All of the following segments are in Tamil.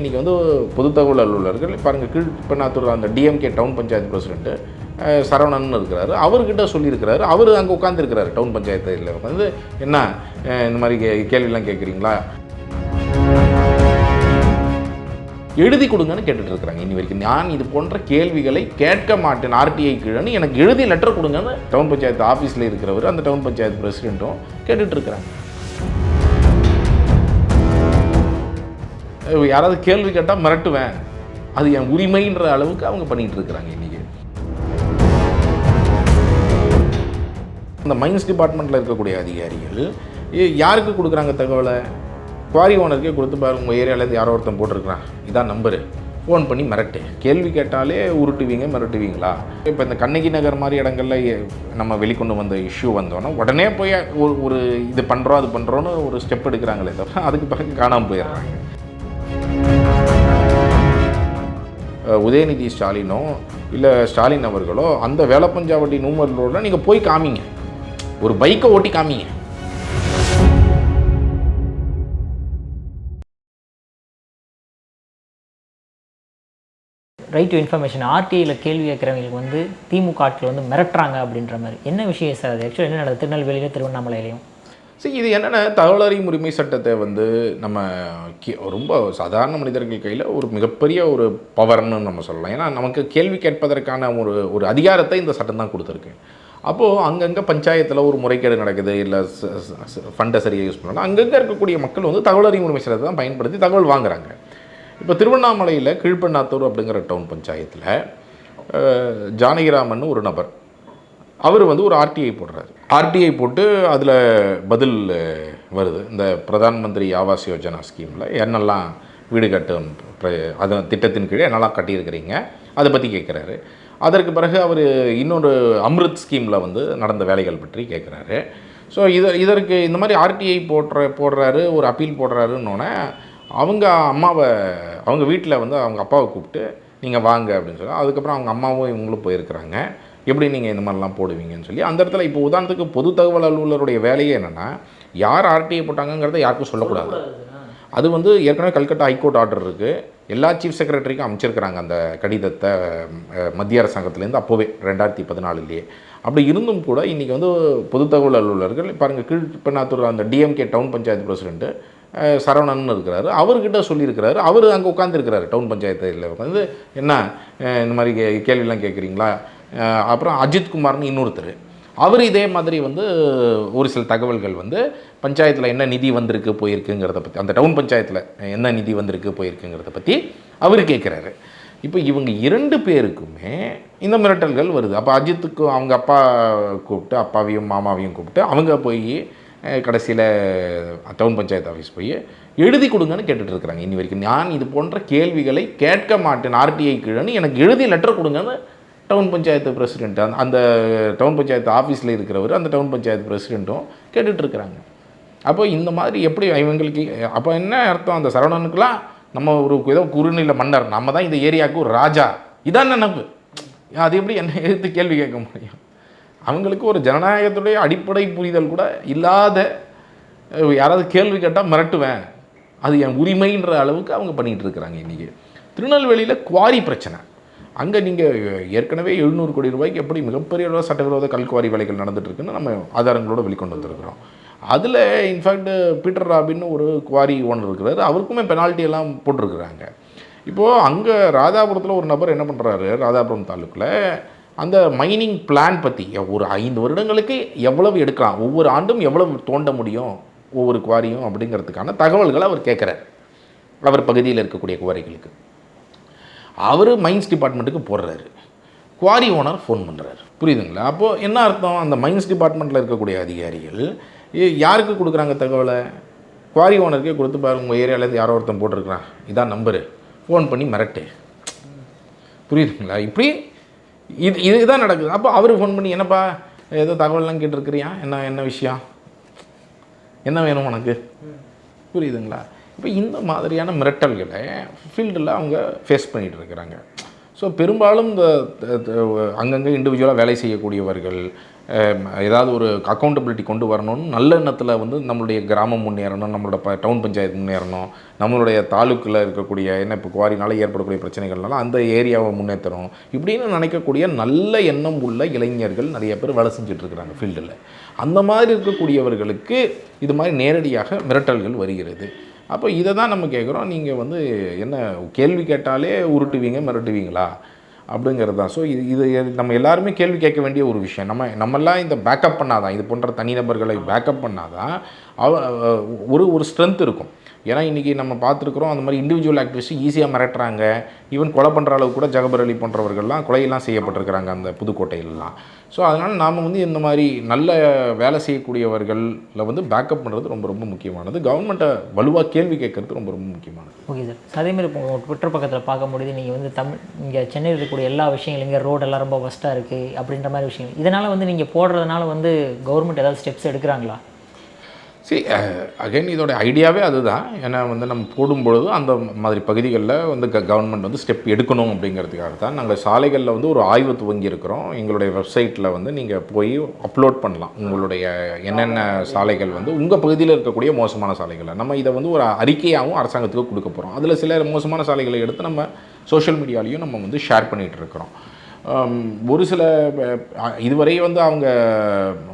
இன்றைக்கி வந்து பொது தகவல் அலுவலர்கள் பாருங்கள் கீழ்பெண்ணாத்தூர் அந்த DMK town panchayat president Saravanan இருக்கிறாரு. அவர்கிட்ட சொல்லியிருக்கிறாரு. அவர் அங்கே உட்காந்துருக்கிறாரு டவுன் பஞ்சாயத்தில் வந்து என்ன இந்த மாதிரி கே கேள்விலாம் கேட்குறீங்களா? எழுதி கொடுங்கன்னு கேட்டுட்டு இருக்கிறாங்க இனி வரைக்கும் நான் இது போன்ற கேள்விகளை கேட்க மாட்டேன். ஆர்டிஐ கீழன்னு எனக்கு எழுதி லெட்டர் கொடுங்கன்னு டவுன் பஞ்சாயத்து ஆஃபீஸில் இருக்கிறவர் அந்த டவுன் பஞ்சாயத்து பிரசிடெண்ட்டும் கேட்டுட்டு யாராவது கேள்வி கேட்டால் மிரட்டுவேன். அது என் உரிமைன்ற அளவுக்கு அவங்க பண்ணிகிட்டு இருக்கிறாங்க இன்றைக்கி இந்த மைன்ஸ் டிபார்ட்மெண்ட்டில் இருக்கக்கூடிய அதிகாரிகள் ஏ- யாருக்கு கொடுக்குறாங்க தகவலை? குவாரி ஓனருக்கே கொடுத்து பாருங்க உங்கள் ஏரியாவிலேருந்து யாரோ ஒருத்தன் போட்டிருக்கிறான். இதான் நம்பரு ஃபோன் பண்ணி மிரட்டு கேள்வி கேட்டாலே உருட்டுவீங்க மிரட்டுவீங்களா? இப்போ இந்த கண்ணகி நகர் மாதிரி இடங்கள்ல நம்ம வெளிக்கொண்டு வந்த இஷ்யூ வந்தோன்னா உடனே போய் ஒரு ஒரு இது பண்ணுறோம் அது பண்ணுறோன்னு ஒரு ஸ்டெப் எடுக்கிறாங்களே தவிர அதுக்கு பிறகு காணாமல் போயிடுறாங்க. உதயநிதி ஸ்டாலினோ இல்லை ஸ்டாலின் அவர்களோ அந்த வேலப்பஞ்சாவட்டி நூமர்களோட நீங்கள் போய் காமிங்க. ஒரு பைக்கை ஓட்டி காமிங்க. ரைட் டு இன்ஃபர்மேஷன் ஆர்டிஐயில் கேள்வி கேட்குறவங்களுக்கு வந்து திமுக ஆட்கள் வந்து மிரட்டுறாங்க அப்படின்ற மாதிரி. என்ன விஷயம் சார் அது ஆக்சுவலாக என்ன நடந்தது திருநெல்வேலியிலும் திருவண்ணாமலையிலையும்? சரி இது என்னென்ன தகவல் அறியும் உரிமை சட்டத்தை வந்து நம்ம ரொம்ப சாதாரண மனிதர்கள் கையில் ஒரு மிகப்பெரிய ஒரு பவர்னு நம்ம சொல்லலாம். ஏன்னா நமக்கு கேள்வி கேட்பதற்கான ஒரு ஒரு அதிகாரத்தை இந்த சட்டம் தான் கொடுத்துருக்கு. அப்போது அங்கங்கே பஞ்சாயத்தில் ஒரு முறைகேடு நடக்குது இல்லை ஃபண்டை சரியாக யூஸ் பண்ணலாம் அங்கங்கே இருக்கக்கூடிய மக்கள் வந்து தகவல் அறியும் உரிமை சட்டத்தை தான் பயன்படுத்தி தகவல் வாங்குறாங்க. இப்போ திருவண்ணாமலையில் கீழ்பெண்ணாத்தூர் அப்படிங்கிற டவுன் பஞ்சாயத்தில் ஜானகிராமன் ஒரு நபர் அவர் வந்து ஒரு ஆர்டிஐ போடுறாரு. ஆர்டிஐ போட்டு அதில் பதில் வருது. இந்த பிரதான் மந்திரி ஆவாஸ் யோஜனா ஸ்கீமில் என்னெல்லாம் வீடு கட்டும் அது திட்டத்தின் கீழே என்னெல்லாம் கட்டியிருக்கிறீங்க அதை பற்றி கேட்குறாரு அதற்கு பிறகு அவர் இன்னொரு அம்ருத் ஸ்கீமில் வந்து நடந்த வேலைகள் பற்றி கேட்குறாரு ஸோ இதை இதற்கு இந்த மாதிரி ஆர்டிஐ போடுற போடுறாரு ஒரு அப்பீல் போடுறாருன்னொன்னே அவங்க அம்மாவை அவங்க வீட்டில் வந்து அவங்க அப்பாவை கூப்பிட்டு நீங்கள் வாங்க அப்படின்னு சொல்லி அதுக்கப்புறம் அவங்க அம்மாவும் இவங்களும் போயிருக்கிறாங்க. எப்படி நீங்கள் இந்த மாதிரிலாம் போடுவீங்கன்னு சொல்லி அந்த இடத்துல இப்போ உதாரணத்துக்கு பொது தகவல் அலுவலருடைய வேலையே என்னென்னா யார் ஆர்டிஐ போட்டாங்கங்கிறத யாருக்கும் சொல்லக்கூடாது. அது வந்து ஏற்கனவே கல்கட்டா ஹைகோர்ட் ஆர்டர் இருக்குது எல்லா சீஃப் செக்ரட்டரிக்கும் அமைச்சிருக்கிறாங்க அந்த கடிதத்தை மத்திய அரசாங்கத்துலேருந்து அப்போவே ரெண்டாயிரத்தி பதினாலுலேயே. அப்படி இருந்தும் கூட இன்றைக்கி வந்து பொது தகவல் அலுவலர்கள் பாருங்கள் கீழ்பெண்ணாத்தூர் அந்த DMK town panchayat president Saravanan இருக்கிறாரு. அவர்கிட்ட சொல்லியிருக்கிறாரு. அவர் அங்கே உட்காந்துருக்கிறாரு டவுன் பஞ்சாயத்தில் உட்காந்து என்ன இந்த மாதிரி கே கேள்விலாம் கேட்குறீங்களா? அப்புறம் அஜித்குமார்னு இன்னொருத்தர். அவர் இதே மாதிரி வந்து ஒரு சில தகவல்கள் வந்து பஞ்சாயத்தில் என்ன நிதி வந்திருக்கு போயிருக்குங்கிறத பற்றி அந்த டவுன் பஞ்சாயத்தில் என்ன நிதி வந்திருக்கு போயிருக்குங்கிறத பற்றி அவர் கேட்குறாரு இப்போ இவங்க இரண்டு பேருக்குமே இந்த மிரட்டல்கள் வருது. அப்போ அஜித்துக்கு அவங்க அப்பா கூப்பிட்டு அப்பாவையும் மாமாவையும் கூப்பிட்டு அவங்க போய் கடைசியில் டவுன் பஞ்சாயத்து ஆஃபீஸ் போய் எழுதி கொடுங்கன்னு கேட்டுட்டு இருக்கிறாங்க. இனி வரைக்கும் நான் இது போன்ற கேள்விகளை கேட்க மாட்டேன். ஆர்டிஐ கீழன்னு எனக்கு எழுதி லெட்டர் கொடுங்கன்னு டவுன் பஞ்சாயத்து பிரசிடெண்ட் அந்த அந்த டவுன் பஞ்சாயத்து ஆஃபீஸில் இருக்கிறவர் அந்த டவுன் பஞ்சாயத்து பிரசிடெண்ட்டும் கேட்டுட்ருக்குறாங்க. அப்போ இந்த மாதிரி எப்படி இவங்களுக்கு அப்போ என்ன அர்த்தம் அந்த சரவணனுக்குலாம் நம்ம ஒரு ஏதோ குறுநில மன்னர் நம்ம தான் இந்த ஏரியாவுக்கு ஒரு ராஜா. இதான் நினப்பு. அது எப்படி என்ன எதிர்த்து கேள்வி கேட்க முடியும்? அவங்களுக்கு ஒரு ஜனநாயகத்துடைய அடிப்படை புரிதல் கூட இல்லாத யாராவது கேள்வி கேட்டால் மிரட்டுவேன். அது என் உரிமைன்ற அளவுக்கு அவங்க பண்ணிகிட்டு இருக்கிறாங்க இன்றைக்கி திருநெல்வேலியில் குவாரி பிரச்சனை. அங்கே நீங்கள் ஏற்கனவே எழுநூறு கோடி ரூபாய்க்கு எப்படி மிகப்பெரிய அளவு சட்டவிரோத கல்குவாரி வேலைகள் நடந்துகிட்ருக்குன்னு நம்ம ஆதாரங்களோட வெளிக்கொண்டு வந்திருக்கிறோம். அதில் இன்ஃபேக்ட் பீட்டர் ராபின்னு ஒரு குவாரி ஓனர் இருக்கிறாரு. அவருக்குமே பெனால்ட்டி எல்லாம் போட்டிருக்கிறாங்க. இப்போது அங்கே ராதாபுரத்தில் ஒரு நபர் என்ன பண்ணுறாரு ராதாபுரம் தாலுக்கில் அந்த மைனிங் பிளான் பற்றி ஒரு ஐந்து வருடங்களுக்கு எவ்வளவு எடுக்கலாம்? ஒவ்வொரு ஆண்டும் எவ்வளவு தோண்ட முடியும்? ஒவ்வொரு குவாரியும் அப்படிங்கிறதுக்கான தகவல்களை அவர் கேட்குறார் அவர் பகுதியில் இருக்கக்கூடிய குவாரிகளுக்கு அவர் மைன்ஸ் டிபார்ட்மெண்ட்டுக்கு போடுறாரு. குவாரி ஓனர் ஃபோன் பண்ணுறாரு புரியுதுங்களா? அப்போது என்ன அர்த்தம்? அந்த மைன்ஸ் டிபார்ட்மெண்ட்டில் இருக்கக்கூடிய அதிகாரிகள் ஏ- யாருக்கு கொடுக்குறாங்க தகவலை? குவாரி ஓனருக்கே கொடுத்து பாருங்க உங்கள் ஏரியாவிலேருந்து யாரோ ஒருத்தன் போட்டிருக்கிறான். இதான் நம்பரு ஃபோன் பண்ணி மிரட்டு. புரியுதுங்களா? இப்படி இது இதுதான் நடக்குது. அப்போ அவர் ஃபோன் பண்ணி என்னப்பா ஏதோ தகவல்லாம் கேட்டிருக்கிறியா? என்ன என்ன விஷயம்? என்ன வேணும் உனக்கு? புரியுதுங்களா? இப்போ இந்த மாதிரியான மிரட்டல்களை ஃபீல்டில் அவங்க ஃபேஸ் பண்ணிகிட்டு இருக்கிறாங்க. ஸோ பெரும்பாலும் இந்த அங்கங்கே இண்டிவிஜுவலாக வேலை செய்யக்கூடியவர்கள் ஏதாவது ஒரு அக்கௌண்டபிலிட்டி கொண்டு வரணும்னு நல்ல எண்ணத்தில் வந்து நம்மளுடைய கிராமம் முன்னேறணும் நம்மளோட ப டவுன் பஞ்சாயத்து முன்னேறணும் நம்மளுடைய தாலுக்கில் இருக்கக்கூடிய என்ன இப்போ குவாரினால் ஏற்படக்கூடிய பிரச்சனைகள்னால அந்த ஏரியாவை முன்னேற்றணும் இப்படின்னு நினைக்கக்கூடிய நல்ல எண்ணம் உள்ள இளைஞர்கள் நிறைய பேர் வேலை செஞ்சிட்ருக்குறாங்க ஃபீல்டில் அந்த மாதிரி இருக்கக்கூடியவர்களுக்கு இது மாதிரி நேரடியாக மிரட்டல்கள் வருகிறது. அப்போ இதை தான் நம்ம கேட்குறோம். நீங்கள் வந்து என்ன கேள்வி கேட்டாலே உருட்டுவீங்க மிரட்டுவீங்களா? அப்படிங்கிறது தான். ஸோ இது இது நம்ம எல்லாருமே கேள்வி கேட்க வேண்டிய ஒரு விஷயம். நம்ம நம்மெல்லாம் இந்த பேக்கப் பண்ணாதான். இது போன்ற தனிநபர்களை பேக்கப் பண்ணாதான் அவ ஒரு ஒரு ஸ்ட்ரென்த் இருக்கும். ஏன்னா இன்றைக்கி நம்ம பார்த்துருக்குறோம் அந்த மாதிரி இண்டிவிஜுவல் ஆக்டிவிஸ்ட் ஈஸியாக மிரட்டுறாங்க. ஈவன் கொலை பண்ணுற அளவுக்கு கூட ஜகபர் அலி போன்றவர்கள்லாம் கொலையெல்லாம் செய்யப்பட்டிருக்கிறாங்க அந்த புதுக்கோட்டையிலலாம். ஸோ அதனால் நாம் வந்து இந்த மாதிரி நல்ல வேலை செய்யக்கூடியவர்களில் வந்து பேக்கப் பண்ணுறது ரொம்ப ரொம்ப முக்கியமானது. கவர்மெண்ட்டை வலுவாக கேள்வி கேட்கறது ரொம்ப ரொம்ப முக்கியமானது. ஓகே சார் அதேமாரி இப்போ ட்விட்டர் பக்கத்தில் பார்க்க முடியுது. நீங்கள் வந்து தமிழ் இங்கே சென்னையில் இருக்கக்கூடிய எல்லா விஷயங்களும் இங்கே ரோடெல்லாம் ரொம்ப ஒஸ்ட்டாக இருக்குது அப்படின்ற மாதிரி விஷயங்கள். இதனால் வந்து நீங்கள் போடுறதுனால வந்து கவர்மெண்ட் ஏதாவது ஸ்டெப்ஸ் எடுக்கிறாங்களா? சரி அகைன் uh, இதோட ஐடியாவே அதுதான். ஏன்னா வந்து நம்ம போடும்பொழுது அந்த மாதிரி பகுதிகளில் வந்து க கவர்மெண்ட் வந்து ஸ்டெப் எடுக்கணும் அப்படிங்கிறதுக்காக தான் நாங்கள் சாலைகளில் வந்து ஒரு ஆய்வு துவங்கி இருக்கிறோம் எங்களுடைய வெப்சைட்டில் வந்து நீங்கள் போய் அப்லோட் பண்ணலாம். உங்களுடைய என்னென்ன சாலைகள் வந்து உங்கள் பகுதியில் இருக்கக்கூடிய மோசமான சாலைகளை நம்ம இதை வந்து ஒரு அறிக்கையாகவும் அரசாங்கத்துக்கு கொடுக்க போகிறோம் அதில் சில மோசமான சாலைகளை எடுத்து நம்ம சோஷியல் மீடியாலையும் நம்ம வந்து ஷேர் பண்ணிகிட்டு இருக்கிறோம். ஒரு சில இதுவரை வந்து அவங்க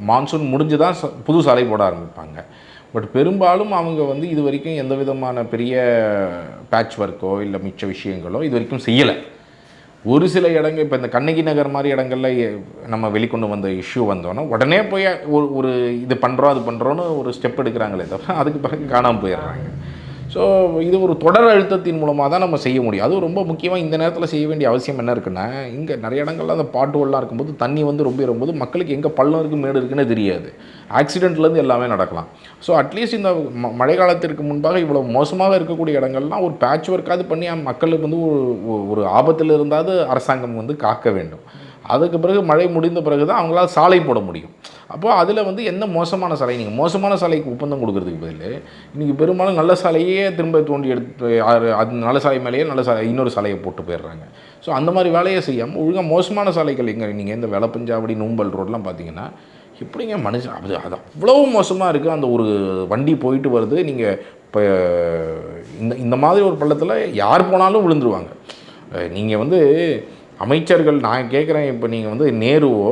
மான்சூன் முடிஞ்சு தான் ச- புது சாலை போட ஆரம்பிப்பாங்க. பட் பெரும்பாலும் அவங்க வந்து இது வரைக்கும் எந்த விதமான பெரிய பேட்ச் ஒர்க்கோ இல்லை மிச்ச விஷயங்களோ இது வரைக்கும் செய்யலை. ஒரு சில இடங்கள் இப்போ இந்த கண்ணகி நகர் மாதிரி இடங்கள்ல நம்ம வெளிக்கொண்டு வந்த இஷ்யூ வந்தோன்னா உடனே போய் ஒரு ஒரு இது பண்ணுறோம் அது பண்ணுறோன்னு ஒரு ஸ்டெப் எடுக்கிறாங்களே தவிர அதுக்கு பிறகு காணாமல் போயிடுறாங்க. ஸோ இது ஒரு தொடர் அழுத்தத்தின் மூலமாக தான் நம்ம செய்ய முடியும். அதுவும் ரொம்ப முக்கியமாக இந்த நேரத்தில் செய்ய வேண்டிய அவசியம் என்ன இருக்குன்னா இங்கே நிறைய இடங்கள்ல அந்த பாட்டுவெல்லாம் இருக்கும்போது தண்ணி வந்து ரொம்ப இருக்கும்போது மக்களுக்கு எங்கே பள்ளம் இருக்குது மேடு இருக்குன்னு தெரியாது. ஆக்சிடென்ட்லேருந்து எல்லாமே நடக்கலாம். ஸோ அட்லீஸ்ட் இந்த ம- மழை காலத்திற்கு முன்பாக இவ்வளோ மோசமாக இருக்கக்கூடிய இடங்கள்லாம் ஒரு பேட்ச் ஒர்க்காவது பண்ணி மக்களுக்கு வந்து ஒரு ஒரு- ஒரு ஆபத்தில் இருந்தாவது அரசாங்கம் வந்து காக்க வேண்டும். அதுக்கு பிறகு மழை முடிந்த பிறகு தான் அவங்களால சாலை போட முடியும். அப்போது அதில் வந்து எந்த மோசமான சாலை? நீங்கள் மோசமான சாலைக்கு ஒப்பந்தம் கொடுக்கறதுக்கு பதில் இன்றைக்கி பெரும்பாலும் நல்ல சாலையே திரும்ப தோண்டி எடுத்து அது- அது நல்ல சாலை மேலேயே நல்ல சாலை இன்னொரு சாலையை போட்டு போயிடுறாங்க. ஸோ அந்த மாதிரி வேலையை செய்யாமல் ஒழுங்காக மோசமான சாலைகள் எங்கே? நீங்கள் இந்த வெளப்பஞ்சாவடி நூம்பல் ரோட்லாம் பார்த்தீங்கன்னா எப்படிங்க மனுஷன் அது அது அவ்வளோ மோசமாக இருக்குது அந்த ஒரு வண்டி போயிட்டு வருது நீங்கள் இப்போ இந்த இந்த மாதிரி ஒரு பள்ளத்தில் யார் போனாலும் விழுந்துருவாங்க. நீங்கள் வந்து அமைச்சர்கள் நான் கேட்குறேன் இப்போ நீங்கள் வந்து நேருவோ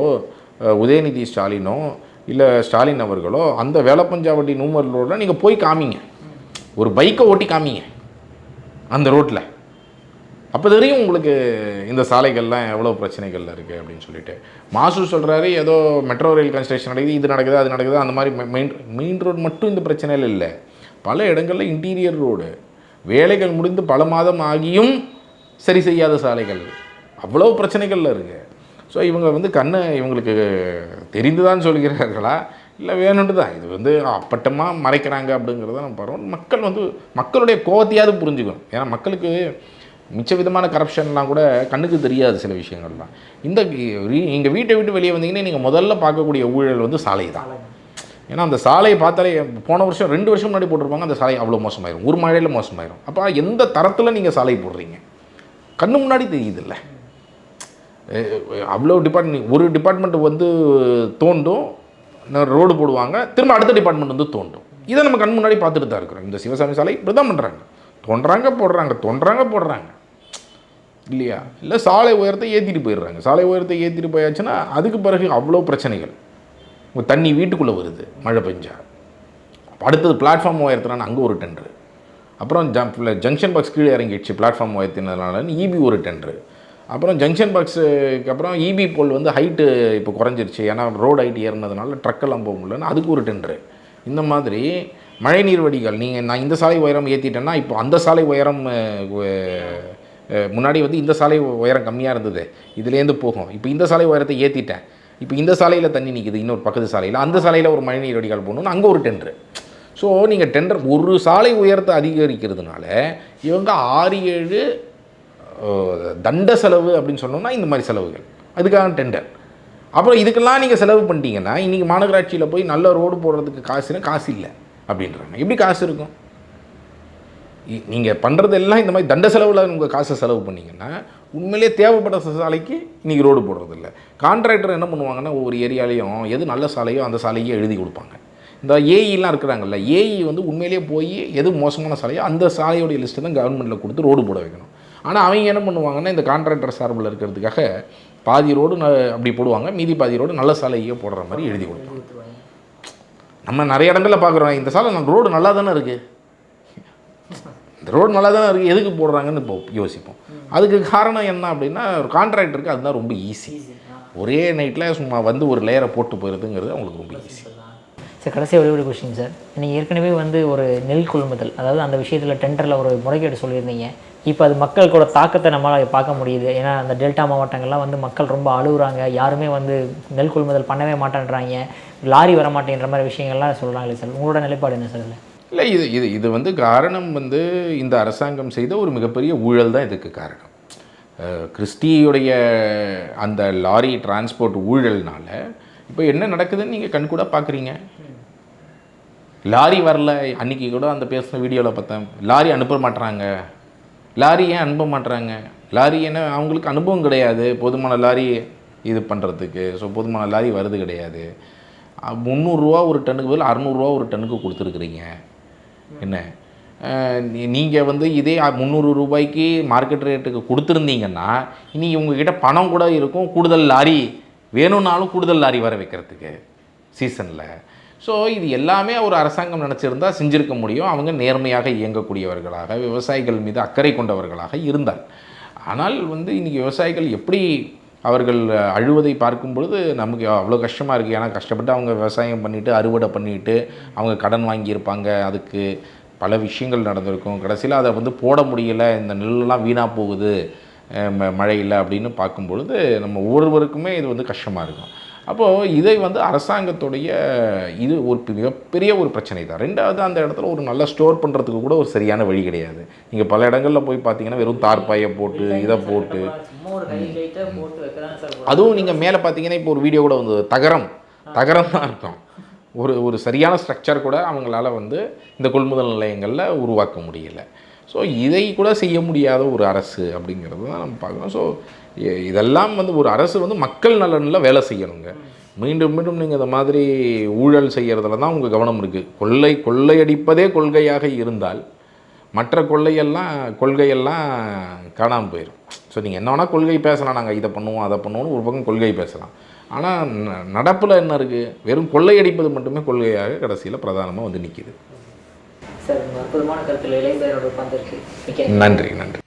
உதயநிதி ஸ்டாலினோ இல்லை ஸ்டாலின் அவர்களோ அந்த வேலப்பஞ்சாவட்டி நூமர் ரோட்டில் நீங்கள் போய் காமிங்க. ஒரு பைக்கை ஓட்டி காமிங்க. அந்த ரோட்டில் அப்போ தெரியும் உங்களுக்கு இந்த சாலைகள்லாம் எவ்வளோ பிரச்சனைகள் இருக்குது அப்படின்னு சொல்லிட்டு. மாசு சொல்கிறாரு ஏதோ மெட்ரோ ரயில் கன்ஸ்ட்ரக்ஷன் நடக்குது இது நடக்குது அது நடக்குது அந்த மாதிரி மெயின் மெயின் ரோடு மட்டும் இந்த பிரச்சனையில் இல்லை. பல இடங்களில் இன்டீரியர் ரோடு வேலைகள் முடிந்து பல மாதம் ஆகியும் சரி செய்யாத சாலைகள். அவ்வளோ பிரச்சனைகளில் இருக்குது ஸோ இவங்க வந்து கண்ணை இவங்களுக்கு தெரிந்துதான் சொல்கிறார்களா? இல்லை வேணுண்டு தான். இது வந்து அப்பட்டமாக மறைக்கிறாங்க அப்படிங்கிறத நம்ம பாருவோம் மக்கள் வந்து மக்களுடைய கோவத்தையாவது புரிஞ்சுக்கணும். ஏன்னா மக்களுக்கு மிச்ச விதமான கரப்ஷன்லாம் கூட கண்ணுக்கு தெரியாது சில விஷயங்கள்லாம். இந்த நீங்கள் வீட்டை விட்டு வெளியே வந்தீங்கன்னா நீங்கள் முதல்ல பார்க்கக்கூடிய ஊழல் வந்து சாலை தான். ஏன்னா அந்த சாலையை பார்த்தாலே போன வருஷம் ரெண்டு வருஷம் முன்னாடி போட்டிருப்பாங்க அந்த சாலை அவ்வளோ மோசமாயிரும். ஒரு மழையில் மோசமாயிரும். அப்போ எந்த தரத்தில் நீங்கள் சாலை போடுறீங்க? கண்ணு முன்னாடி தெரியுதில்லை. அவ்வளோ டிபார்ட்மெண்ட் ஒரு டிபார்ட்மெண்ட் வந்து தோண்டும் ரோடு போடுவாங்க திரும்ப அடுத்த டிபார்ட்மெண்ட் வந்து தோண்டும். இதை நம்ம கண் முன்னாடி பார்த்துட்டு தான் இருக்கிறோம். இந்த சிவசாமி சாலை இப்படி தான் பண்ணுறாங்க தோன்றாங்க போடுறாங்க தோன்றாங்க போடுறாங்க. இல்லையா? இல்லை சாலை உயரத்தை ஏற்றிட்டு போயிடுறாங்க. சாலை உயரத்தை ஏற்றிட்டு போயாச்சுன்னா அதுக்கு பிறகு அவ்வளோ பிரச்சனைகள். உங்கள் தண்ணி வீட்டுக்குள்ளே வருது மழை பெஞ்சா. அடுத்தது பிளாட்ஃபார்ம் உயர்த்தினா அங்கே ஒரு டெண்டரு அப்புறம் ஜங்ஷன் பாக்ஸ் கீழே இறங்கிடுச்சு பிளாட்ஃபார்ம் உயர்த்தினதுனால இபி ஒரு டெண்டரு அப்புறம் ஜங்ஷன் பாக்ஸுக்கு அப்புறம் இபி போல் வந்து ஹைட்டு இப்போ குறைஞ்சிருச்சு. ஏன்னா ரோடு ஹைட் ஏறினதுனால ட்ரக்கெல்லாம் போக முடியலன்னு அதுக்கு ஒரு டெண்டரு இந்த மாதிரி மழைநீர் வடிகால் நீங்கள் நான் இந்த சாலை உயரம் ஏற்றிட்டேன்னா இப்போ அந்த சாலை உயரம் முன்னாடி வந்து இந்த சாலை உயரம் கம்மியாக இருந்தது. இதுலேருந்து போகும். இப்போ இந்த சாலை உயரத்தை ஏற்றிட்டேன் இப்போ இந்த சாலையில் தண்ணி நிற்குது இன்னொரு பக்கத்து சாலையில். அந்த சாலையில் ஒரு மழைநீர் வடிகால் போகணும்னு அங்கே ஒரு டெண்டரு ஸோ நீங்கள் டெண்டர் ஒரு சாலை உயரத்தை அதிகரிக்கிறதுனால இவங்க ஆறு ஏழு தண்ட செலவு அப்படின்னு சொன்னோம்னா இந்த மாதிரி செலவுகள். அதுக்கான டெண்டர் அப்புறம் இதுக்கெல்லாம் நீங்கள் செலவு பண்ணிட்டீங்கன்னா இன்றைக்கி மாநகராட்சியில் போய் நல்ல ரோடு போடுறதுக்கு காசுனா காசு இல்லை அப்படின்றாங்க. எப்படி காசு இருக்கும்? நீங்கள் பண்ணுறது எல்லாம் இந்த மாதிரி தண்ட செலவில் உங்கள் காசை செலவு பண்ணீங்கன்னா உண்மையிலேயே தேவைப்பட்ட சாலைக்கு இன்றைக்கி ரோடு போடுறதில்ல. கான்ட்ராக்டர் என்ன பண்ணுவாங்கன்னா ஒவ்வொரு ஏரியாலையும் எது நல்ல சாலையோ அந்த சாலையே எழுதி கொடுப்பாங்க. இந்த ஏஇலாம் இருக்கிறாங்கல்ல ஏஇ வந்து உண்மையிலேயே போய் எது மோசமான சாலையோ அந்த சாலையோடைய லிஸ்ட்டு தான் கவர்மெண்ட்டில் கொடுத்து ரோடு போட வைக்கணும். ஆனால் அவங்க என்ன பண்ணுவாங்கன்னா இந்த கான்ட்ராக்டர் சார்பில் இருக்கிறதுக்காக பாதி ரோடு ந- அப்படி போடுவாங்க. மீதி பாதி ரோடு நல்ல சாலையே போடுற மாதிரி எழுதி கொடுப்பாங்க. நம்ம நிறைய இடங்களில் பார்க்குறோம். இந்த சாலை நம்ம ரோடு நல்லா தானே இருக்குது இந்த ரோடு நல்லா தானே இருக்குது எதுக்கு போடுறாங்கன்னு இப்போ யோசிப்போம். அதுக்கு காரணம் என்ன அப்படின்னா ஒரு கான்ட்ராக்டருக்கு அதுதான் ரொம்ப ஈஸி ஒரே நைட்டில் சும்மா வந்து ஒரு லேயரை போட்டு போயிடுதுங்கிறது அவங்களுக்கு ரொம்ப ஈஸி சார் கடைசி ஒரே கொஸ்டின் சார் நீங்கள் ஏற்கனவே வந்து ஒரு நெல் கொள்முதல் அதாவது அந்த விஷயத்தில் டெண்டரில் ஒரு முறைகேடு சொல்லியிருந்தீங்க. இப்போ அது மக்களுக்கோட தாக்கத்தை நம்மளால் பார்க்க முடியுது. ஏன்னா அந்த டெல்டா மாவட்டங்கள்லாம் வந்து மக்கள் ரொம்ப அழுகுறாங்க. யாருமே வந்து நெல் கொள்முதல் பண்ணவே மாட்டேன்றாங்க. லாரி வர மாட்டேங்கிற மாதிரி விஷயங்கள்லாம் சொல்கிறாங்களே சார் உங்களோட நிலைப்பாடு என்ன சார் இல்லை இது இது இது வந்து காரணம் வந்து இந்த அரசாங்கம் செய்த ஒரு மிகப்பெரிய ஊழல் தான் இதுக்கு காரணம். கிறிஸ்டியுடைய அந்த லாரி டிரான்ஸ்போர்ட் ஊழல்னால இப்போ என்ன நடக்குதுன்னு நீங்கள் கண்கூட பார்க்குறீங்க லாரி வரல அன்னைக்கு கூட அந்த பேசின வீடியோவில் பார்த்தேன். லாரி அனுப்ப மாட்டுறாங்க லாரி ஏன் அனுப்ப மாட்றாங்க? லாரி என்ன அவங்களுக்கு அனுபவம் கிடையாது. போதுமான லாரி இது பண்ணுறதுக்கு ஸோ போதுமான லாரி வருது கிடையாது. முந்நூறுரூவா ஒரு டன்னுக்கு பதில் அறநூறுவா ஒரு டன்னுக்கு கொடுத்துருக்குறீங்க. என்ன? நீங்கள் வந்து இதே முந்நூறு ரூபாய்க்கு மார்க்கெட் ரேட்டுக்கு கொடுத்துருந்தீங்கன்னா இன்றைக்கி உங்ககிட்ட பணம் கூட இருக்கும். கூடுதல் லாரி வேணும்னாலும் கூடுதல் லாரி வர வைக்கிறதுக்கு சீசனில் ஸோ இது எல்லாமே ஒரு அரசாங்கம் நினச்சிருந்தா செஞ்சுருக்க முடியும். அவங்க நேர்மையாக இயங்கக்கூடியவர்களாக விவசாயிகள் மீது அக்கறை கொண்டவர்களாக இருந்தார் ஆனால் வந்து இன்றைக்கி விவசாயிகள் எப்படி அவர்கள் அழுவதை பார்க்கும் பொழுது நமக்கு அவ்வளோ கஷ்டமாக இருக்குது ஏன்னா கஷ்டப்பட்டு அவங்க விவசாயம் பண்ணிவிட்டு அறுவடை பண்ணிவிட்டு அவங்க கடன் வாங்கியிருப்பாங்க. அதுக்கு பல விஷயங்கள் நடந்திருக்கும். கடைசியில் அதை வந்து போட முடியல. இந்த நெல்லெல்லாம் வீணாக போகுது. ம- மழையில் அப்படின்னு பார்க்கும் பொழுது நம்ம ஒவ்வொருவருக்குமே இது வந்து கஷ்டமாக இருக்கும். அப்போது இதை வந்து அரசாங்கத்துடைய இது ஒரு மிகப்பெரிய ஒரு பிரச்சனை தான். ரெண்டாவது அந்த இடத்துல ஒரு நல்ல ஸ்டோர் பண்ணுறதுக்கு கூட ஒரு சரியான வழி கிடையாது. நீங்கள் பல இடங்களில் போய் பார்த்தீங்கன்னா வெறும் தார்பாயை போட்டு இதை போட்டு. அதுவும் நீங்கள் மேலே பார்த்தீங்கன்னா இப்போ ஒரு வீடியோ கூட வந்து தகரம். தகரம் தான் இருக்கும் ஒரு ஒரு சரியான ஸ்ட்ரக்சர் கூட அவங்களால வந்து இந்த கொள்முதல் நிலையங்களில் உருவாக்க முடியல. ஸோ இதை கூட செய்ய முடியாத ஒரு அரசு அப்படிங்கிறது தான் நம்ம பார்க்கணும். ஸோ இதெல்லாம் வந்து ஒரு அரசு வந்து மக்கள் நலனில் வேலை செய்யணுங்க. மீண்டும் மீண்டும் நீங்கள் இந்த மாதிரி ஊழல் செய்கிறதுல தான் உங்கள் கவனம் இருக்குது கொள்ளை கொள்ளையடிப்பதே கொள்கையாக இருந்தால் மற்ற கொள்ளையெல்லாம் கொள்கையெல்லாம் காணாமல் போயிடும் ஸோ நீங்கள் என்ன வேணால் கொள்கை பேசலாம். நாங்கள் இதை பண்ணுவோம் அதை பண்ணுவோம்னு ஒரு பக்கம் கொள்கை பேசலாம். ஆனால் நடப்பில் என்ன இருக்குது வெறும் கொள்ளையடிப்பது மட்டுமே கொள்கையாக கடைசியில் பிரதானமாக வந்து நிற்கிது நன்றி நன்றி.